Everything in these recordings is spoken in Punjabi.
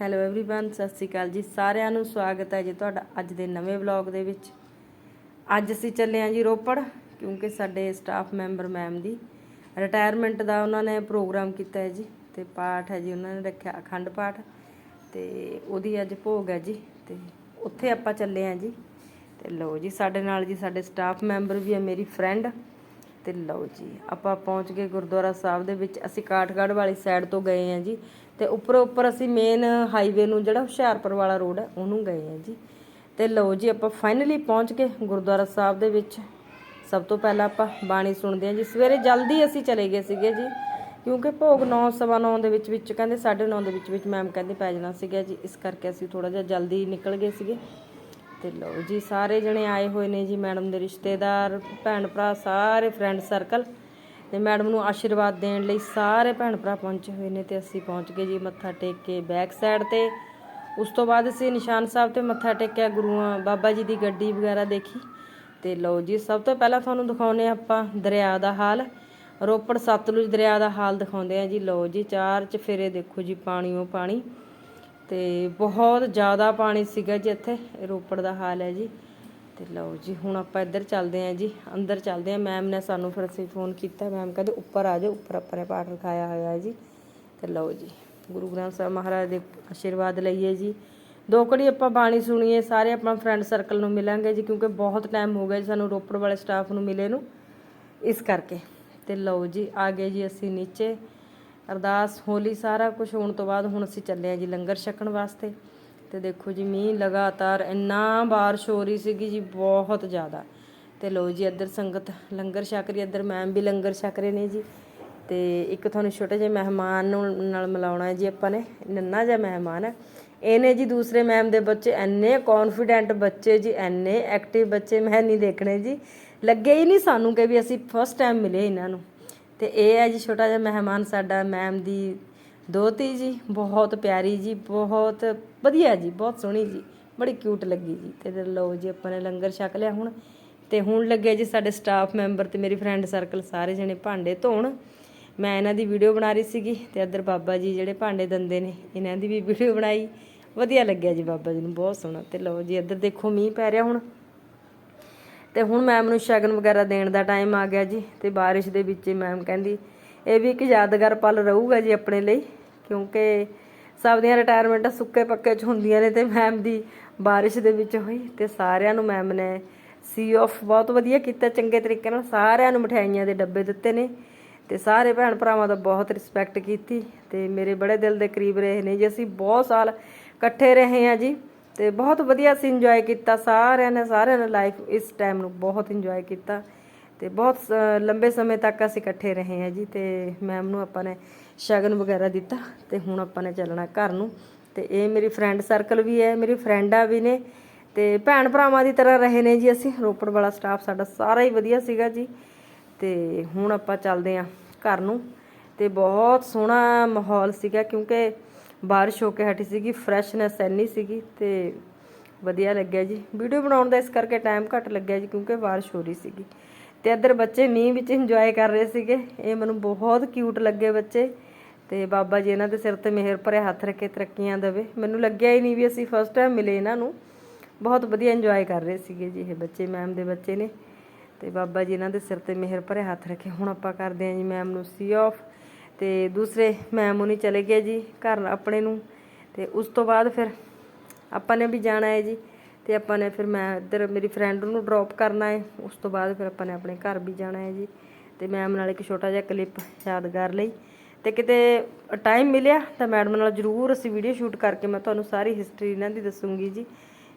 ਹੈਲੋ एवरीवन ਸਤਿ ਸ਼੍ਰੀ ਅਕਾਲ ਜੀ ਸਾਰਿਆਂ ਨੂੰ ਸਵਾਗਤ ਹੈ ਜੀ ਤੁਹਾਡਾ ਅੱਜ ਦੇ ਨਵੇਂ ਵਲੌਗ ਦੇ ਵਿੱਚ ਅੱਜ ਅਸੀਂ ਚੱਲੇ ਹਾਂ ਜੀ ਰੋਪੜ ਕਿਉਂਕਿ ਸਾਡੇ ਸਟਾਫ ਮੈਂਬਰ ਮੈਮ ਦੀ ਰਿਟਾਇਰਮੈਂਟ ਦਾ ਉਹਨਾਂ ਨੇ ਪ੍ਰੋਗਰਾਮ ਕੀਤਾ ਹੈ ਜੀ ਤੇ ਪਾਠ ਹੈ ਜੀ ਉਹਨਾਂ ਨੇ ਰੱਖਿਆ ਅਖੰਡ ਪਾਠ ਤੇ ਉਹਦੀ ਅੱਜ ਭੋਗ ਹੈ ਜੀ ਤੇ ਉੱਥੇ ਆਪਾਂ ਚੱਲੇ ਹਾਂ ਜੀ ਤੇ ਲਓ ਜੀ ਸਾਡੇ ਨਾਲ ਜੀ ਸਾਡੇ ਸਟਾਫ ਮੈਂਬਰ ਵੀ ਹੈ ਮੇਰੀ ਫਰੈਂਡ ਤੇ ਲਓ ਜੀ, ਆਪਾਂ ਪਹੁੰਚ ਗਏ ਗੁਰਦੁਆਰਾ ਸਾਹਿਬ ਦੇ ਵਿੱਚ। ਅਸੀਂ ਕਾਠਗੜ੍ਹ ਵਾਲੀ ਸਾਈਡ ਤੋਂ ਗਏ ਹਾਂ ਜੀ ਤੇ ਉੱਪਰ ਉੱਪਰ ਅਸੀਂ ਮੇਨ ਹਾਈਵੇ ਨੂੰ ਜਿਹੜਾ ਹੁਸ਼ਿਆਰਪੁਰ ਵਾਲਾ ਰੋਡ ਹੈ, ਉਹਨੂੰ ਗਏ ਹਾਂ ਜੀ। ਤੇ ਲਓ ਜੀ, ਆਪਾਂ ਫਾਈਨਲੀ ਪਹੁੰਚ ਗਏ ਗੁਰਦੁਆਰਾ ਸਾਹਿਬ ਦੇ ਵਿੱਚ। ਸਭ ਤੋਂ ਪਹਿਲਾਂ ਆਪਾਂ ਬਾਣੀ ਸੁਣਦੇ ਹਾਂ ਜੀ। ਸਵੇਰੇ ਜਲਦੀ ਅਸੀਂ ਚਲੇ ਗਏ ਸੀਗੇ ਜੀ, ਕਿਉਂਕਿ ਭੋਗ 9:09 ਦੇ ਵਿੱਚ ਵਿੱਚ ਕਹਿੰਦੇ 9:30 ਦੇ ਵਿੱਚ ਵਿੱਚ ਮੈਮ ਕਹਿੰਦੇ ਪੈ ਜਾਣਾ ਸੀਗਾ ਜੀ। ਇਸ ਕਰਕੇ ਅਸੀਂ ਥੋੜਾ ਜਿਹਾ ਜਲਦੀ ਨਿਕਲ ਗਏ ਸੀਗੇ। ਤੇ ਲਓ ਜੀ, ਸਾਰੇ ਜਣੇ ਆਏ ਹੋਏ ਨੇ ਜੀ, ਮੈਡਮ ਦੇ ਰਿਸ਼ਤੇਦਾਰ, ਭੈਣ ਭਰਾ, ਸਾਰੇ ਫਰੈਂਡ ਸਰਕਲ ਤੇ ਮੈਡਮ ਨੂੰ ਆਸ਼ੀਰਵਾਦ ਦੇਣ ਲਈ ਸਾਰੇ ਭੈਣ ਭਰਾ ਪਹੁੰਚੇ ਹੋਏ ਨੇ ਤੇ ਅਸੀਂ ਪਹੁੰਚ ਗਏ ਜੀ ਮੱਥਾ ਟੇਕ ਕੇ ਬੈਕ ਸਾਈਡ ਤੇ। ਉਸ ਤੋਂ ਬਾਅਦ ਅਸੀਂ ਨਿਸ਼ਾਨ ਸਾਹਿਬ ਤੇ ਮੱਥਾ ਟੇਕਿਆ, ਗੁਰੂਆਂ, ਬਾਬਾ ਜੀ ਦੀ ਗੱਡੀ ਵਗੈਰਾ ਦੇਖੀ। ਤੇ ਲਓ ਜੀ, ਸਭ ਤੋਂ ਪਹਿਲਾਂ ਤੁਹਾਨੂੰ ਦਿਖਾਉਨੇ ਆਪਾਂ ਦਰਿਆ ਦਾ ਹਾਲ। ਰੋਪੜ ਸਤਲੁਜ ਦਰਿਆ ਦਾ ਹਾਲ ਦਿਖਾਉਂਦੇ ਆ ਜੀ। ਲਓ ਜੀ, ਚਾਰ ਚਫੇਰੇ ਦੇਖੋ ਜੀ ਪਾਣੀਓ ਪਾਣੀ ਤੇ ਬਹੁਤ ਜ਼ਿਆਦਾ ਪਾਣੀ ਸੀਗਾ ਜੀ ਇੱਥੇ, ਇਹ ਰੋਪੜ ਦਾ ਹਾਲ ਹੈ ਜੀ। ਤੇ ਲਓ ਜੀ, ਹੁਣ ਆਪਾਂ ਇੱਧਰ ਚੱਲਦੇ ਆਂ ਜੀ, ਅੰਦਰ ਚੱਲਦੇ ਆਂ ਮੈਮ ਨੇ ਸਾਨੂੰ ਫਿਰ ਅਸੀਂ ਫੋਨ ਕੀਤਾ। ਮੈਮ ਕਹਿੰਦੇ, ਉੱਪਰ ਆ ਜਾਓ, ਉੱਪਰ ਆਪਾਂ ਨੇ ਪਾਠ ਰਖਾਇਆ ਹੋਇਆ ਹੈ ਜੀ। ਤੇ ਲਓ ਜੀ, ਗੁਰੂ ਗ੍ਰੰਥ ਸਾਹਿਬ ਮਹਾਰਾਜ ਦੇ ਆਸ਼ੀਰਵਾਦ ਲਈਏ ਜੀ। ਦੋ ਘੜੀ ਆਪਾਂ ਬਾਣੀ ਸੁਣੀਏ, ਸਾਰੇ ਆਪਣਾ ਫਰੈਂਡ ਸਰਕਲ ਨੂੰ ਮਿਲਾਂਗੇ ਜੀ, ਕਿਉਂਕਿ ਬਹੁਤ ਟਾਈਮ ਹੋ ਗਿਆ ਜੀ ਸਾਨੂੰ ਰੋਪੜ ਵਾਲੇ ਸਟਾਫ ਨੂੰ ਮਿਲੇ ਨੂੰ। ਇਸ ਕਰਕੇ। ਤੇ ਲਓ ਜੀ, ਆ ਗਏ ਜੀ ਅਸੀਂ ਨੀਚੇ। ਅਰਦਾਸ, ਹੋਲੀ ਸਾਰਾ ਕੁਝ ਹੋਣ ਤੋਂ ਬਾਅਦ ਹੁਣ ਅਸੀਂ ਚੱਲੇ ਆ ਜੀ ਲੰਗਰ ਛਕਣ ਵਾਸਤੇ। ਤੇ ਦੇਖੋ ਜੀ, ਮੀਂਹ ਲਗਾਤਾਰ ਇੰਨਾ ਬਾਰਿਸ਼ ਹੋ ਰਹੀ ਸੀਗੀ ਜੀ, ਬਹੁਤ ਜ਼ਿਆਦਾ। ਤੇ ਲੋ ਜੀ, ਇੱਧਰ ਸੰਗਤ ਲੰਗਰ ਛਕ ਰਹੀ, ਇੱਧਰ ਮੈਮ ਵੀ ਲੰਗਰ ਛਕ ਰਹੇ ਨੇ ਜੀ। ਤੇ ਇੱਕ ਤੁਹਾਨੂੰ ਛੋਟੇ ਜਿਹੇ ਮਹਿਮਾਨ ਨੂੰ ਨਾਲ ਮਿਲਾਉਣਾ ਹੈ ਜੀ ਆਪਾਂ ਨੇ, ਨੰਨਾ ਜਿਹਾ ਮਹਿਮਾਨ ਹੈ। ਇਹਨੇ ਜੀ ਦੂਸਰੇ ਮੈਮ ਦੇ ਬੱਚੇ ਐਨੇ ਕੌਨਫੀਡੈਂਟ ਬੱਚੇ ਜੀ ਐਨੇ ਐਕਟਿਵ ਬੱਚੇ, ਮੈਂ ਨਹੀਂ ਦੇਖਣੇ ਜੀ। ਲੱਗੇ ਹੀ ਨਹੀਂ ਸਾਨੂੰ ਕਿ ਵੀ ਅਸੀਂ ਫਸਟ ਟਾਈਮ ਮਿਲੇ ਇਹਨਾਂ ਨੂੰ। ਤੇ ਇਹ ਹੈ ਜੀ ਛੋਟਾ ਜਿਹਾ ਮਹਿਮਾਨ ਸਾਡਾ ਮੈਮ ਦੀ ਦੋਤੀ ਜੀ, ਬਹੁਤ ਪਿਆਰੀ ਜੀ, ਬਹੁਤ ਵਧੀਆ ਜੀ, ਬਹੁਤ ਸੋਹਣੀ ਜੀ, ਬੜੀ ਕਿਊਟ ਲੱਗੀ ਜੀ। ਤੇ ਲਓ ਜੀ, ਆਪਾਂ ਨੇ ਲੰਗਰ ਛਕ ਲਿਆ ਹੁਣ। ਤੇ ਹੁਣ ਲੱਗਿਆ ਜੀ ਸਾਡੇ ਸਟਾਫ ਮੈਂਬਰ ਤੇ ਮੇਰੀ ਫਰੈਂਡ ਸਰਕਲ ਸਾਰੇ ਜਣੇ ਭਾਂਡੇ ਧੋਣ। ਮੈਂ ਇਹਨਾਂ ਦੀ ਵੀਡੀਓ ਬਣਾ ਰਹੀ ਸੀਗੀ ਤੇ ਇੱਧਰ ਬਾਬਾ ਜੀ ਜਿਹੜੇ ਭਾਂਡੇ ਦੰਦੇ ਨੇ, ਇਹਨਾਂ ਦੀ ਵੀ ਵੀਡੀਓ ਬਣਾਈ। ਵਧੀਆ ਲੱਗਿਆ ਜੀ ਬਾਬਾ ਜੀ ਨੂੰ, ਬਹੁਤ ਸੋਹਣਾ। ਤੇ ਲਓ ਜੀ, ਇੱਧਰ ਦੇਖੋ ਮੀਂਹ ਪੈ ਰਿਹਾ ਹੁਣ। ਤੇ ਹੁਣ ਮੈਮ ਨੂੰ ਸ਼ਗਨ ਵਗੈਰਾ ਦੇਣ ਦਾ ਟਾਈਮ ਆ ਗਿਆ ਜੀ ਤੇ ਬਾਰਿਸ਼ ਦੇ ਵਿੱਚ ਮੈਮ ਕਹਿੰਦੀ, ਇਹ ਵੀ ਇੱਕ ਯਾਦਗਾਰ ਪਲ ਰਹੂਗਾ ਜੀ ਆਪਣੇ ਲਈ, ਕਿਉਂਕਿ ਸਭ ਦੀਆਂ ਰਿਟਾਇਰਮੈਂਟਾਂ ਸੁੱਕੇ ਪੱਕੇ ਚ ਹੁੰਦੀਆਂ ਨੇ ਤੇ ਮੈਮ ਦੀ ਬਾਰਿਸ਼ ਦੇ ਵਿੱਚ ਹੋਈ ਤੇ ਸਾਰਿਆਂ ਨੂੰ ਮੈਮ ਨੇ ਸੀ ਆਫ ਬਹੁਤ ਵਧੀਆ ਕੀਤਾ, ਚੰਗੇ ਤਰੀਕੇ ਨਾਲ ਸਾਰਿਆਂ ਨੂੰ ਮਠਿਆਈਆਂ ਦੇ ਡੱਬੇ ਦਿੱਤੇ ਨੇ ਤੇ ਸਾਰੇ ਭੈਣ ਭਰਾਵਾਂ ਦਾ ਬਹੁਤ ਰਿਸਪੈਕਟ ਕੀਤੀ ਤੇ ਮੇਰੇ ਬੜੇ ਦਿਲ ਦੇ ਕਰੀਬ ਰਹੇ ਨੇ ਜੀ, ਅਸੀਂ ਬਹੁਤ ਸਾਲ ਇਕੱਠੇ ਰਹੇ ਹਾਂ ਜੀ। ਤੇ ਬਹੁਤ ਵਧੀਆ ਅਸੀਂ ਇੰਜੋਏ ਕੀਤਾ, ਸਾਰਿਆਂ ਨੇ ਸਾਰਿਆਂ ਨੇ ਲਾਈਫ ਇਸ ਟਾਈਮ ਨੂੰ ਬਹੁਤ ਇੰਜੋਏ ਕੀਤਾ ਤੇ ਬਹੁਤ ਸ- ਲੰਬੇ ਸਮੇਂ ਤੱਕ ਅਸੀਂ ਇਕੱਠੇ ਰਹੇ ਹਾਂ ਜੀ ਤੇ ਮੈਮ ਨੂੰ ਆਪਾਂ ਨੇ ਸ਼ਗਨ ਵਗੈਰਾ ਦਿੱਤਾ ਤੇ ਹੁਣ ਆਪਾਂ ਨੇ ਚੱਲਣਾ ਘਰ ਨੂੰ ਤੇ ਇਹ ਮੇਰੀ ਫਰੈਂਡ ਸਰਕਲ ਵੀ ਹੈ, ਮੇਰੀ ਫਰੈਂਡਾਂ ਵੀ ਨੇ ਤੇ ਭੈਣ ਭਰਾਵਾਂ ਦੀ ਤਰ੍ਹਾਂ ਰਹੇ ਨੇ ਜੀ ਅਸੀਂ, ਰੋਪੜ ਵਾਲਾ ਸਟਾਫ ਸਾਡਾ ਸਾਰਾ ਹੀ ਵਧੀਆ ਸੀਗਾ ਜੀ ਤੇ ਹੁਣ ਆਪਾਂ ਚੱਲਦੇ ਆਂ ਘਰ ਨੂੰ ਤੇ ਬਹੁਤ ਸੋਹਣਾ ਮਾਹੌਲ ਸੀਗਾ ਕਿਉਂਕਿ ਬਾਰਿਸ਼ ਹੋ ਕੇ ਹਟੀ ਸੀਗੀ ਫਰੈਸ਼ਨੈਸ ਐਨੀ ਸੀਗੀ ਤੇ ਵਧੀਆ ਲੱਗਿਆ ਜੀ। ਵੀਡੀਓ ਬਣਾਉਣ ਦਾ ਇਸ ਕਰਕੇ ਟਾਈਮ ਘੱਟ ਲੱਗਿਆ ਜੀ ਕਿਉਂਕਿ ਬਾਰਿਸ਼ ਹੋ ਰਹੀ ਸੀਗੀ। ਤੇ ਇੱਧਰ ਬੱਚੇ ਮੀਂਹ ਵਿੱਚ ਇੰਜੋਏ ਕਰ ਰਹੇ ਸੀਗੇ। ਇਹ ਮੈਨੂੰ ਬਹੁਤ ਕਿਊਟ ਲੱਗੇ ਬੱਚੇ। ਤੇ ਬਾਬਾ ਜੀ ਇਹਨਾਂ ਦੇ ਸਿਰ ਤੇ ਮਿਹਰ ਭਰੇ ਹੱਥ ਰੱਖੇ, ਤਰੱਕੀਆਂ ਦੇਵੇ। ਮੈਨੂੰ ਲੱਗਿਆ ਹੀ ਨਹੀਂ ਵੀ ਅਸੀਂ ਫਸਟ ਟਾਈਮ ਮਿਲੇ ਇਹਨਾਂ ਨੂੰ। ਬਹੁਤ ਵਧੀਆ ਇੰਜੋਏ ਕਰ ਰਹੇ ਸੀਗੇ ਜੀ ਇਹ ਬੱਚੇ ਮੈਮ ਦੇ ਬੱਚੇ ਨੇ। ਤੇ ਬਾਬਾ ਜੀ ਇਹਨਾਂ ਦੇ ਸਿਰ ਤੇ ਮਿਹਰ ਭਰੇ ਹੱਥ ਰੱਖੇ। ਹੁਣ ਆਪਾਂ ਕਰਦੇ ਹਾਂ ਜੀ ਮੈਮ ਨੂੰ ਸੀ ਆਫ ਤੇ ਦੂਸਰੇ ਮੈਮ ਉਹਨੇ ਚਲੇ ਗਏ ਜੀ ਘਰ ਆਪਣੇ ਨੂੰ ਤੇ ਉਸ ਤੋਂ ਬਾਅਦ ਫਿਰ ਆਪਾਂ ਨੇ ਵੀ ਜਾਣਾ ਹੈ ਜੀ ਤੇ ਆਪਾਂ ਨੇ ਫਿਰ ਮੈਂ ਇੱਧਰ ਮੇਰੀ ਫਰੈਂਡ ਨੂੰ ਡ੍ਰੌਪ ਕਰਨਾ ਹੈ, ਉਸ ਤੋਂ ਬਾਅਦ ਫਿਰ ਆਪਾਂ ਨੇ ਆਪਣੇ ਘਰ ਵੀ ਜਾਣਾ ਹੈ ਜੀ ਤੇ ਮੈਮ ਨਾਲ ਇੱਕ ਛੋਟਾ ਜਿਹਾ ਕਲਿੱਪ ਯਾਦਗਾਰ ਲਈ ਤੇ ਕਿਤੇ ਟਾਈਮ ਮਿਲਿਆ ਤਾਂ ਮੈਡਮ ਨਾਲ ਜ਼ਰੂਰ ਅਸੀਂ ਵੀਡੀਓ ਸ਼ੂਟ ਕਰਕੇ ਮੈਂ ਤੁਹਾਨੂੰ ਸਾਰੀ ਹਿਸਟਰੀ ਇਹਨਾਂ ਦੀ ਦੱਸੂਗੀ ਜੀ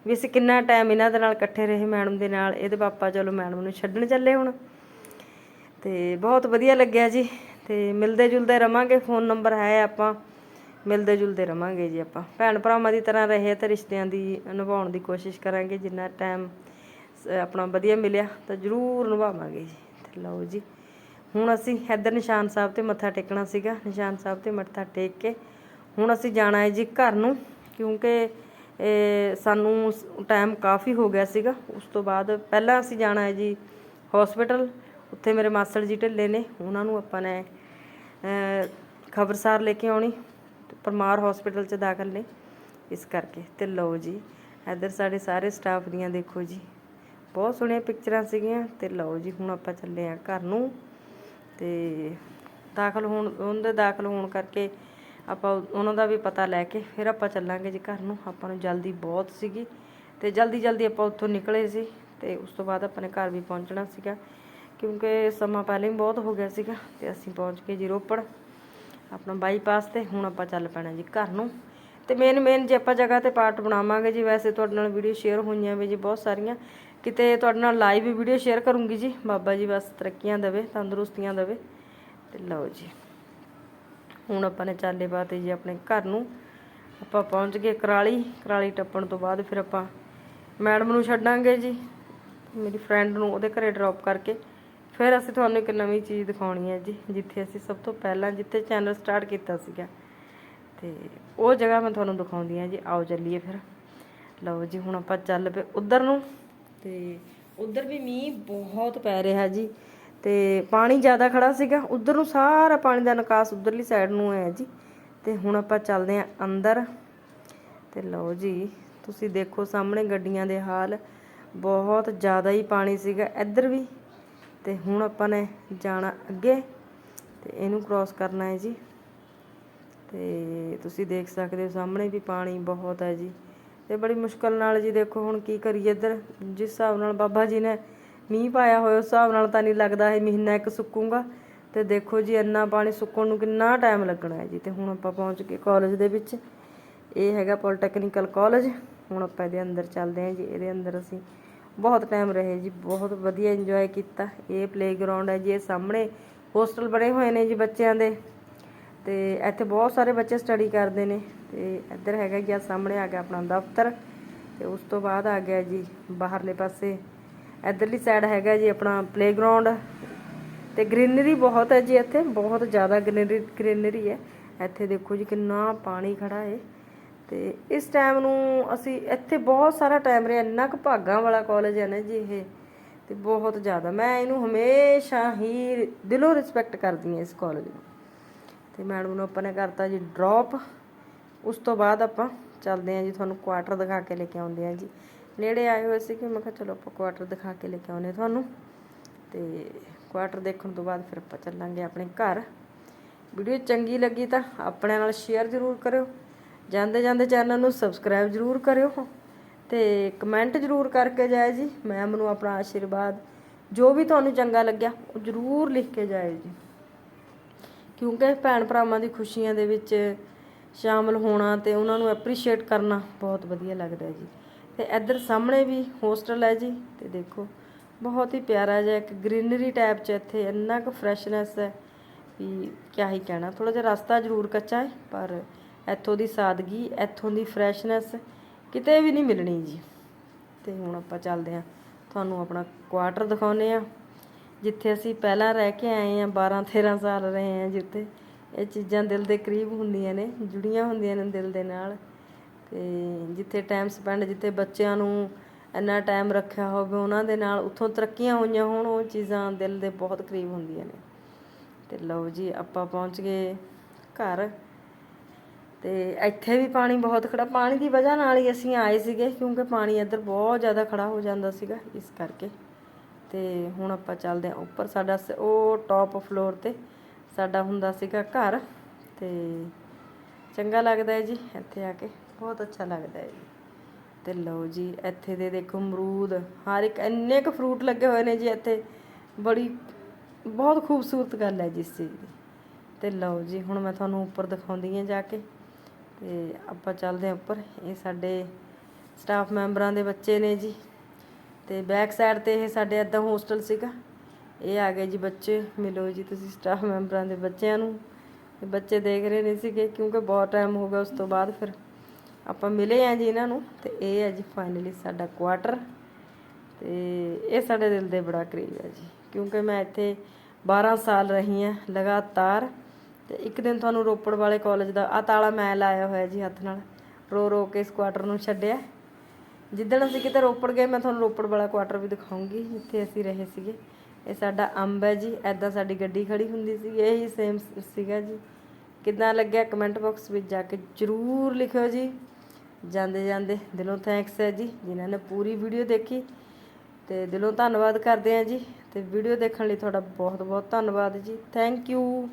ਵੀ ਅਸੀਂ ਕਿੰਨਾ ਟਾਈਮ ਇਹਨਾਂ ਦੇ ਨਾਲ ਇਕੱਠੇ ਰਹੇ ਮੈਡਮ ਦੇ ਨਾਲ, ਇਹਦੇ ਪਾਪਾ ਚਲੋ ਮੈਡਮ ਨੂੰ ਛੱਡਣ ਚੱਲੇ ਹੁਣ ਤੇ ਬਹੁਤ ਵਧੀਆ ਲੱਗਿਆ ਜੀ ਤੇ ਮਿਲਦੇ ਜੁਲਦੇ ਰਵਾਂਗੇ ਫੋਨ ਨੰਬਰ ਹੈ ਆਪਾਂ। ਮਿਲਦੇ ਜੁਲਦੇ ਰਵਾਂਗੇ ਜੀ ਆਪਾਂ। ਭੈਣ ਭਰਾਵਾਂ ਦੀ ਤਰ੍ਹਾਂ ਰਹੇ ਤੇ ਰਿਸ਼ਤਿਆਂ ਦੀ ਨਿਭਾਉਣ ਦੀ ਕੋਸ਼ਿਸ਼ ਕਰਾਂਗੇ, ਜਿੰਨਾ ਟਾਈਮ ਆਪਣਾ ਵਧੀਆ ਮਿਲਿਆ ਤਾਂ ਜ਼ਰੂਰ ਨਿਭਾਵਾਂਗੇ ਜੀ। ਤੇ ਲਓ ਜੀ, ਹੁਣ ਅਸੀਂ ਇੱਧਰ ਨਿਸ਼ਾਨ ਸਾਹਿਬ ਤੇ ਮੱਥਾ ਟੇਕਣਾ ਸੀਗਾ। ਨਿਸ਼ਾਨ ਸਾਹਿਬ ਤੇ ਮੱਥਾ ਟੇਕ ਕੇ ਹੁਣ ਅਸੀਂ ਜਾਣਾ ਹੈ ਜੀ ਘਰ ਨੂੰ, ਕਿਉਂਕਿ ਸਾਨੂੰ ਟਾਈਮ ਕਾਫੀ ਹੋ ਗਿਆ ਸੀਗਾ। ਉਸ ਤੋਂ ਬਾਅਦ ਪਹਿਲਾਂ ਅਸੀਂ ਜਾਣਾ ਹੈ ਜੀ ਹਸਪੀਟਲ ਉੱਥੇ ਮੇਰੇ ਮਾਸੜ ਜੀ ਢਿੱਲੇ ਨੇ, ਉਹਨਾਂ ਨੂੰ ਆਪਾਂ ਨੇ ਖਬਰਸਾਰ ਲੈ ਕੇ ਆਉਣੀ, ਪਰਮਾਰ ਹਸਪੀਟਲ 'ਚ ਦਾਖਲ ਨੇ। ਇਸ ਕਰਕੇ ਤੇ ਲਓ ਜੀ, ਇੱਧਰ ਸਾਡੇ ਸਾਰੇ ਸਟਾਫ ਦੀਆਂ ਦੇਖੋ ਜੀ। ਬਹੁਤ ਸੋਹਣੀਆਂ ਪਿਕਚਰਾਂ ਸੀਗੀਆਂ ਤੇ ਲਓ ਜੀ, ਹੁਣ ਆਪਾਂ ਚੱਲੇ ਆ ਘਰ ਨੂੰ। ਤੇ ਦਾਖਲ ਹੋਣ, ਉਹਦੇ ਦਾਖਲ ਹੋਣ ਕਰਕੇ ਆਪਾਂ ਉਹਨਾਂ ਦਾ ਵੀ ਪਤਾ ਲੈ ਕੇ ਫਿਰ ਆਪਾਂ ਚੱਲਾਂਗੇ ਜੀ ਘਰ ਨੂੰ। ਆਪਾਂ ਨੂੰ ਜਲਦੀ ਬਹੁਤ ਸੀਗੀ ਤੇ ਜਲਦੀ ਜਲਦੀ ਆਪਾਂ ਉੱਥੋਂ ਨਿਕਲੇ ਸੀ ਤੇ ਉਸ ਤੋਂ ਬਾਅਦ ਆਪਾਂ ਨੇ ਘਰ ਵੀ ਪਹੁੰਚਣਾ ਸੀਗਾ। ਕਿਉਂਕਿ ਸਮਾਂ ਪਹਿਲਾਂ ਹੀ ਬਹੁਤ ਹੋ ਗਿਆ ਸੀਗਾ ਤੇ ਅਸੀਂ ਪਹੁੰਚ ਗਏ ਜੀ ਰੋਪੜ, ਆਪਣਾ ਬਾਈਪਾਸ ਤੇ ਹੁਣ ਆਪਾਂ ਚੱਲ ਪੈਣਾ ਜੀ ਘਰ ਨੂੰ। ਤੇ ਮੇਨ ਮੇਨ ਜੇ ਆਪਾਂ ਜਗ੍ਹਾ ਤੇ ਪਾਰਟ ਬਣਾਵਾਂਗੇ ਜੀ, ਵੈਸੇ ਤੁਹਾਡੇ ਨਾਲ ਵੀਡੀਓ ਸ਼ੇਅਰ ਹੋਈਆਂ ਵੀ ਜੀ ਬਹੁਤ ਸਾਰੀਆਂ। ਕਿਤੇ ਤੁਹਾਡੇ ਨਾਲ ਲਾਈਵ ਵੀਡੀਓ ਸ਼ੇਅਰ ਕਰੂੰਗੀ ਜੀ, ਬਾਬਾ ਜੀ ਬਸ ਤਰੱਕੀਆਂ ਦੇਵੇ, ਤੰਦਰੁਸਤੀਆਂ ਦੇਵੇ। ਤੇ ਲਓ ਜੀ, ਹੁਣ ਆਪਾਂ ਨੇ ਚਾਲੇ ਬਾਤੇ ਜੀ ਆਪਣੇ ਘਰ ਨੂੰ। ਆਪਾਂ ਪਹੁੰਚ ਗਏ ਕਰਾਲੀ ਕਰਾਲੀ ਟੱਪਣ ਤੋਂ ਬਾਅਦ ਫਿਰ ਆਪਾਂ ਮੈਡਮ ਨੂੰ ਛੱਡਾਂਗੇ ਜੀ। ਮੇਰੀ ਫਰੈਂਡ ਨੂੰ ਉਹਦੇ ਘਰੇ ਡ੍ਰੌਪ ਕਰਕੇ। ਫਿਰ ਅਸੀਂ ਤੁਹਾਨੂੰ ਇੱਕ ਨਵੀਂ ਚੀਜ਼ ਦਿਖਾਉਣੀ ਹੈ ਜੀ, ਜਿੱਥੇ ਅਸੀਂ ਸਭ ਤੋਂ ਪਹਿਲਾਂ ਜਿੱਥੇ ਚੈਨਲ ਸਟਾਰਟ ਕੀਤਾ ਸੀਗਾ, ਤੇ ਉਹ ਜਗ੍ਹਾ ਮੈਂ ਤੁਹਾਨੂੰ ਦਿਖਾਉਂਦੀ ਹਾਂ ਜੀ। ਆਓ ਚੱਲੀਏ ਫਿਰ। ਲਓ ਜੀ, ਹੁਣ ਆਪਾਂ ਚੱਲ ਪਏ ਉਧਰ ਨੂੰ, ਤੇ ਉਧਰ ਵੀ ਮੀਂਹ ਬਹੁਤ ਪੈ ਰਿਹਾ ਜੀ, ਤੇ ਪਾਣੀ ਜ਼ਿਆਦਾ ਖੜਾ ਸੀਗਾ। ਉਧਰ ਨੂੰ ਸਾਰਾ ਪਾਣੀ ਦਾ ਨਿਕਾਸ ਉਧਰਲੀ ਸਾਈਡ ਨੂੰ ਹੈ ਜੀ, ਤੇ ਹੁਣ ਆਪਾਂ ਚੱਲਦੇ ਹਾਂ ਅੰਦਰ। ਤੇ ਲਓ ਜੀ, ਤੁਸੀਂ ਦੇਖੋ ਸਾਹਮਣੇ ਗੱਡੀਆਂ ਦੇ ਹਾਲ, ਬਹੁਤ ਜ਼ਿਆਦਾ ਹੀ ਪਾਣੀ ਸੀਗਾ। ਇੱਧਰ ਵੀ ਤੇ ਹੁਣ ਆਪਾਂ ਨੇ ਜਾਣਾ ਅੱਗੇ ਤੇ ਇਹਨੂੰ ਕ੍ਰਾਸ ਕਰਨਾ ਹੈ ਜੀ। ਤੇ ਤੁਸੀਂ ਦੇਖ ਸਕਦੇ ਹੋ ਸਾਹਮਣੇ ਵੀ ਪਾਣੀ ਬਹੁਤ ਹੈ ਜੀ। ਤੇ ਬੜੀ ਮੁਸ਼ਕਲ ਨਾਲ ਜੀ ਦੇਖੋ ਹੁਣ ਕੀ ਕਰੀਏ ਇੱਧਰ। ਜਿਸ ਹਿਸਾਬ ਨਾਲ ਬਾਬਾ ਜੀ ਨੇ ਮੀਂਹ ਪਾਇਆ ਹੋਇਆ, ਉਸ ਹਿਸਾਬ ਨਾਲ ਤਾਂ ਨਹੀਂ ਲੱਗਦਾ ਇਹ ਮਹੀਨਾ ਇੱਕ ਸੁੱਕੂਗਾ। ਤੇ ਦੇਖੋ ਜੀ ਇੰਨਾ ਪਾਣੀ ਸੁੱਕਣ ਨੂੰ ਕਿੰਨਾ ਟਾਈਮ ਲੱਗਣਾ ਹੈ ਜੀ। ਤੇ ਹੁਣ ਆਪਾਂ ਪਹੁੰਚ ਗਏ ਕਾਲਜ ਦੇ ਵਿੱਚ। ਇਹ ਹੈਗਾ ਪੋਲੀਟੈਕਨੀਕਲ ਕਾਲਜ ਹੁਣ ਆਪਾਂ ਇਹਦੇ ਅੰਦਰ ਚੱਲਦੇ ਹਾਂ ਜੀ। ਇਹਦੇ ਅੰਦਰ ਅਸੀਂ ਬਹੁਤ ਟਾਈਮ ਰਹੇ ਜੀ, ਬਹੁਤ ਵਧੀਆ ਇੰਜੋਏ ਕੀਤਾ। ਇਹ ਪਲੇਗਰਾਉਂਡ ਹੈ ਜੀ, ਇਹ ਸਾਹਮਣੇ ਹੋਸਟਲ ਬਣੇ ਹੋਏ ਨੇ ਜੀ ਬੱਚਿਆਂ ਦੇ। ਤੇ ਇੱਥੇ ਬਹੁਤ ਸਾਰੇ ਬੱਚੇ ਸਟੱਡੀ ਕਰਦੇ ਨੇ। ਤੇ ਇੱਧਰ ਹੈਗਾ ਜੀ, ਆਹ ਸਾਹਮਣੇ ਆ ਗਿਆ ਆਪਣਾ ਦਫ਼ਤਰ। ਤੇ ਉਸ ਤੋਂ ਬਾਅਦ ਆ ਗਿਆ ਜੀ ਬਾਹਰਲੇ ਪਾਸੇ। ਇੱਧਰਲੀ ਸਾਈਡ ਹੈਗਾ ਜੀ ਆਪਣਾ ਪਲੇਗਰਾਉਂਡ ਤੇ ਗ੍ਰੀਨਰੀ ਬਹੁਤ ਹੈ ਜੀ ਇੱਥੇ, ਬਹੁਤ ਜ਼ਿਆਦਾ ਗ੍ਰੀਨਰੀ ਗ੍ਰੀਨਰੀ ਹੈ। ਇੱਥੇ ਦੇਖੋ ਜੀ ਕਿੰਨਾ ਪਾਣੀ ਖੜਾ ਹੈ। ਤੇ ਇਸ ਟਾਈਮ ਨੂੰ ਅਸੀਂ ਇੱਥੇ ਬਹੁਤ ਸਾਰਾ ਟਾਈਮ ਰਿਹਾ, ਇੰਨਾ ਕੁ ਭਾਗਾਂ ਵਾਲਾ ਕਾਲਜ ਹੈ ਨਾ ਜੀ ਇਹ, ਤੇ ਬਹੁਤ ਜ਼ਿਆਦਾ। ਮੈਂ ਇਹਨੂੰ ਹਮੇਸ਼ਾ ਹੀ ਦਿਲੋਂ ਰਿਸਪੈਕਟ ਕਰਦੀ ਹਾਂ ਇਸ ਕਾਲਜ ਨੂੰ। ਤੇ ਮੈਡਮ ਨੂੰ ਆਪਾਂ ਨੇ ਕਰਤਾ ਜੀ ਡ੍ਰੌਪ ਉਸ ਤੋਂ ਬਾਅਦ ਆਪਾਂ ਚੱਲਦੇ ਹਾਂ ਜੀ, ਤੁਹਾਨੂੰ ਕੁਆਟਰ ਦਿਖਾ ਕੇ ਲੈ ਕੇ ਆਉਂਦੇ ਹਾਂ ਜੀ। ਨੇੜੇ ਆਏ ਹੋਏ ਸੀ ਕਿ ਮੈਂ ਕਿਹਾ ਚਲੋ ਆਪਾਂ ਕੁਆਟਰ ਦਿਖਾ ਕੇ ਲੈ ਕੇ ਆਉਂਦੇ ਹਾਂ ਤੁਹਾਨੂੰ। ਤੇ ਕੁਆਟਰ ਦੇਖਣ ਤੋਂ ਬਾਅਦ ਫਿਰ ਆਪਾਂ ਚੱਲਾਂਗੇ ਆਪਣੇ ਘਰ। ਵੀਡੀਓ ਚੰਗੀ ਲੱਗੀ ਤਾਂ ਆਪਣੇ ਨਾਲ ਸ਼ੇਅਰ ਜ਼ਰੂਰ ਕਰਿਓ। ਜਾਂਦੇ ਜਾਂਦੇ ਚੈਨਲ ਨੂੰ ਸਬਸਕ੍ਰਾਈਬ ਜ਼ਰੂਰ ਕਰਿਓ ਤੇ ਕਮੈਂਟ ਜ਼ਰੂਰ ਕਰਕੇ ਜਾਏ ਜੀ। ਮੈਮ ਨੂੰ ਆਪਣਾ ਆਸ਼ੀਰਵਾਦ, ਜੋ ਵੀ ਤੁਹਾਨੂੰ ਚੰਗਾ ਲੱਗਿਆ, ਉਹ ਜ਼ਰੂਰ ਲਿਖ ਕੇ ਜਾਏ ਜੀ। ਕਿਉਂਕਿ ਭੈਣ ਭਰਾਵਾਂ ਦੀ ਖੁਸ਼ੀਆਂ ਦੇ ਵਿੱਚ ਸ਼ਾਮਲ ਹੋਣਾ ਤੇ ਉਹਨਾਂ ਨੂੰ ਐਪਰੀਸ਼ੀਏਟ ਕਰਨਾ ਬਹੁਤ ਵਧੀਆ ਲੱਗਦਾ ਜੀ। ਤੇ ਇੱਧਰ ਸਾਹਮਣੇ ਵੀ ਹੋਸਟਲ ਹੈ ਜੀ, ਤੇ ਦੇਖੋ, ਬਹੁਤ ਹੀ ਪਿਆਰਾ ਜਿਹਾ ਇੱਕ ਗ੍ਰੀਨਰੀ ਟਾਈਪ ਚ ਇੱਥੇ ਇੰਨਾ ਕੁ ਫਰੈਸ਼ਨੈਸ ਹੈ ਵੀ ਕਿਆ ਹੀ ਕਹਿਣਾ ਥੋੜਾ ਜਿਹਾ ਰਸਤਾ ਜ਼ਰੂਰ ਕੱਚਾ ਹੈ, ਪਰ ਇੱਥੋਂ ਦੀ ਸਾਦਗੀ, ਇੱਥੋਂ ਦੀ ਫਰੈਸ਼ਨੈਸ ਕਿਤੇ ਵੀ ਨਹੀਂ ਮਿਲਣੀ ਜੀ। ਤੇ ਹੁਣ ਆਪਾਂ ਚੱਲਦੇ ਹਾਂ। ਤੁਹਾਨੂੰ ਆਪਣਾ ਕੁਆਟਰ ਦਿਖਾਉਨੇ ਆ ਜਿੱਥੇ ਅਸੀਂ ਪਹਿਲਾਂ ਰਹਿ ਕੇ ਆਏ ਆ 12 13 ਸਾਲ ਰਹੇ ਆ ਜਿੱਥੇ ਇਹ ਚੀਜ਼ਾਂ ਦਿਲ ਦੇ ਕਰੀਬ ਹੁੰਦੀਆਂ ਨੇ, ਜੁੜੀਆਂ ਹੁੰਦੀਆਂ ਨੇ ਦਿਲ ਦੇ ਨਾਲ। ਤੇ ਜਿੱਥੇ ਟਾਈਮ ਸਪੈਂਡ ਜਿੱਥੇ ਬੱਚਿਆਂ ਨੂੰ ਇੰਨਾ ਟਾਈਮ ਰੱਖਿਆ ਹੋਵੇ, ਉਹਨਾਂ ਦੇ ਨਾਲ ਉੱਥੋਂ ਤਰੱਕੀਆਂ ਹੋਈਆਂ ਹੋਣ, ਉਹ ਚੀਜ਼ਾਂ ਦਿਲ ਦੇ ਬਹੁਤ ਕਰੀਬ ਹੁੰਦੀਆਂ ਨੇ। ਤੇ ਲਓ ਜੀ, ਆਪਾਂ ਪਹੁੰਚ ਗਏ ਘਰ। ਤੇ ਇੱਥੇ ਵੀ ਪਾਣੀ ਬਹੁਤ ਖੜਾ, ਪਾਣੀ ਦੀ ਵਜ੍ਹਾ ਨਾਲ ਹੀ ਅਸੀਂ ਆਏ ਸੀਗੇ ਕਿਉਂਕਿ ਪਾਣੀ ਇੱਧਰ ਬਹੁਤ ਜ਼ਿਆਦਾ ਖੜਾ ਹੋ ਜਾਂਦਾ ਸੀਗਾ ਇਸ ਕਰਕੇ। ਤੇ ਹੁਣ ਆਪਾਂ ਚੱਲਦੇ ਹਾਂ ਉੱਪਰ, ਸਾਡਾ ਸ- ਉਹ ਟੌਪ ਫਲੋਰ ਤੇ ਸਾਡਾ ਹੁੰਦਾ ਸੀਗਾ ਘਰ। ਤੇ ਚੰਗਾ ਲੱਗਦਾ ਹੈ ਜੀ ਇੱਥੇ ਆ ਕੇ, ਬਹੁਤ ਅੱਛਾ ਲੱਗਦਾ ਹੈ ਜੀ। ਤੇ ਲਓ ਜੀ, ਇੱਥੇ ਦੇ ਦੇਖੋ ਅਮਰੂਦ, ਹਰ ਇੱਕ ਇੰਨੇ ਕੁ ਫਰੂਟ ਲੱਗੇ ਹੋਏ ਨੇ ਜੀ ਇੱਥੇ। ਬੜੀ, ਬਹੁਤ ਖੂਬਸੂਰਤ ਗੱਲ ਹੈ ਜੀ ਇਸ ਚੀਜ਼ ਦੀ। ਤੇ ਲਓ ਜੀ, ਹੁਣ ਮੈਂ ਤੁਹਾਨੂੰ ਉੱਪਰ ਦਿਖਾਉਂਦੀ ਹਾਂ ਜਾ ਕੇ। ਤੇ ਆਪਾਂ ਚੱਲਦੇ ਹਾਂ ਉੱਪਰ। ਇਹ ਸਾਡੇ ਸਟਾਫ ਮੈਂਬਰਾਂ ਦੇ ਬੱਚੇ ਨੇ ਜੀ। ਤੇ ਬੈਕ ਸਾਈਡ ਤੇ ਇਹ ਸਾਡੇ ਅੱਧਾ ਹੋਸਟਲ ਸੀਗਾ। ਇਹ ਆ ਗਏ ਜੀ ਬੱਚੇ। ਮਿਲੋ ਜੀ ਤੁਸੀਂ ਸਟਾਫ ਮੈਂਬਰਾਂ ਦੇ ਬੱਚਿਆਂ ਨੂੰ। ਬੱਚੇ ਦੇਖ ਰਹੇ ਨੇ ਸੀਗੇ ਕਿਉਂਕਿ ਬਹੁਤ ਟਾਈਮ ਹੋ ਗਿਆ ਉਸ ਤੋਂ ਬਾਅਦ ਫਿਰ। ਆਪਾਂ ਮਿਲੇ ਆ ਜੀ ਇਹਨਾਂ ਨੂੰ ਤੇ ਇਹ ਹੈ ਜੀ ਫਾਈਨਲੀ ਸਾਡਾ ਕੁਆਟਰ ਤੇ ਇਹ ਸਾਡੇ ਦਿਲ ਦੇ ਬੜਾ ਕਰੀਬ ਹੈ ਜੀ। ਕਿਉਂਕਿ ਮੈਂ ਇੱਥੇ 12 ਸਾਲ ਰਹੀ ਹਾਂ ਲਗਾਤਾਰ। ਤੇ ਇੱਕ ਦਿਨ ਤੁਹਾਨੂੰ ਰੋਪੜ ਵਾਲੇ ਕਾਲਜ ਦਾ ਆ ਤਾਲਾ ਮੈਂ ਲਾਇਆ ਹੋਇਆ ਜੀ ਹੱਥ ਨਾਲ। ਰੋ ਰੋ ਕੇ ਇਸ ਕੁਆਟਰ ਨੂੰ ਛੱਡਿਆ। ਜਿੱਦਣ ਅਸੀਂ ਕਿਤੇ ਰੋਪੜ ਗਏ, ਮੈਂ ਤੁਹਾਨੂੰ ਰੋਪੜ ਵਾਲਾ ਕੁਆਟਰ ਵੀ ਦਿਖਾਉਂਗੀ, ਜਿੱਥੇ ਅਸੀਂ ਰਹੇ ਸੀਗੇ। ਇਹ ਸਾਡਾ ਅੰਬ ਹੈ ਜੀ ਐਦਾਂ ਸਾਡੀ ਗੱਡੀ ਖੜੀ ਹੁੰਦੀ ਸੀ, ਇਹੀ ਸੇਮ ਸੀਗਾ ਜੀ। ਕਿੱਦਾਂ ਲੱਗਿਆ ਕਮੈਂਟ ਬਾਕਸ ਵਿੱਚ ਜਾ ਕੇ ਜਰੂਰ ਲਿਖਿਓ ਜੀ। ਜਾਂਦੇ ਜਾਂਦੇ ਦਿਲੋਂ ਥੈਂਕਸ ਹੈ ਜੀ, ਜਿਨ੍ਹਾਂ ਨੇ ਪੂਰੀ ਵੀਡੀਓ ਦੇਖੀ। ਤੇ ਦਿਲੋਂ ਧੰਨਵਾਦ ਕਰਦੇ ਹਾਂ ਜੀ, ਤੇ ਵੀਡੀਓ ਦੇਖਣ ਲਈ ਤੁਹਾਡਾ ਬਹੁਤ ਬਹੁਤ ਧੰਨਵਾਦ ਜੀ। Thank you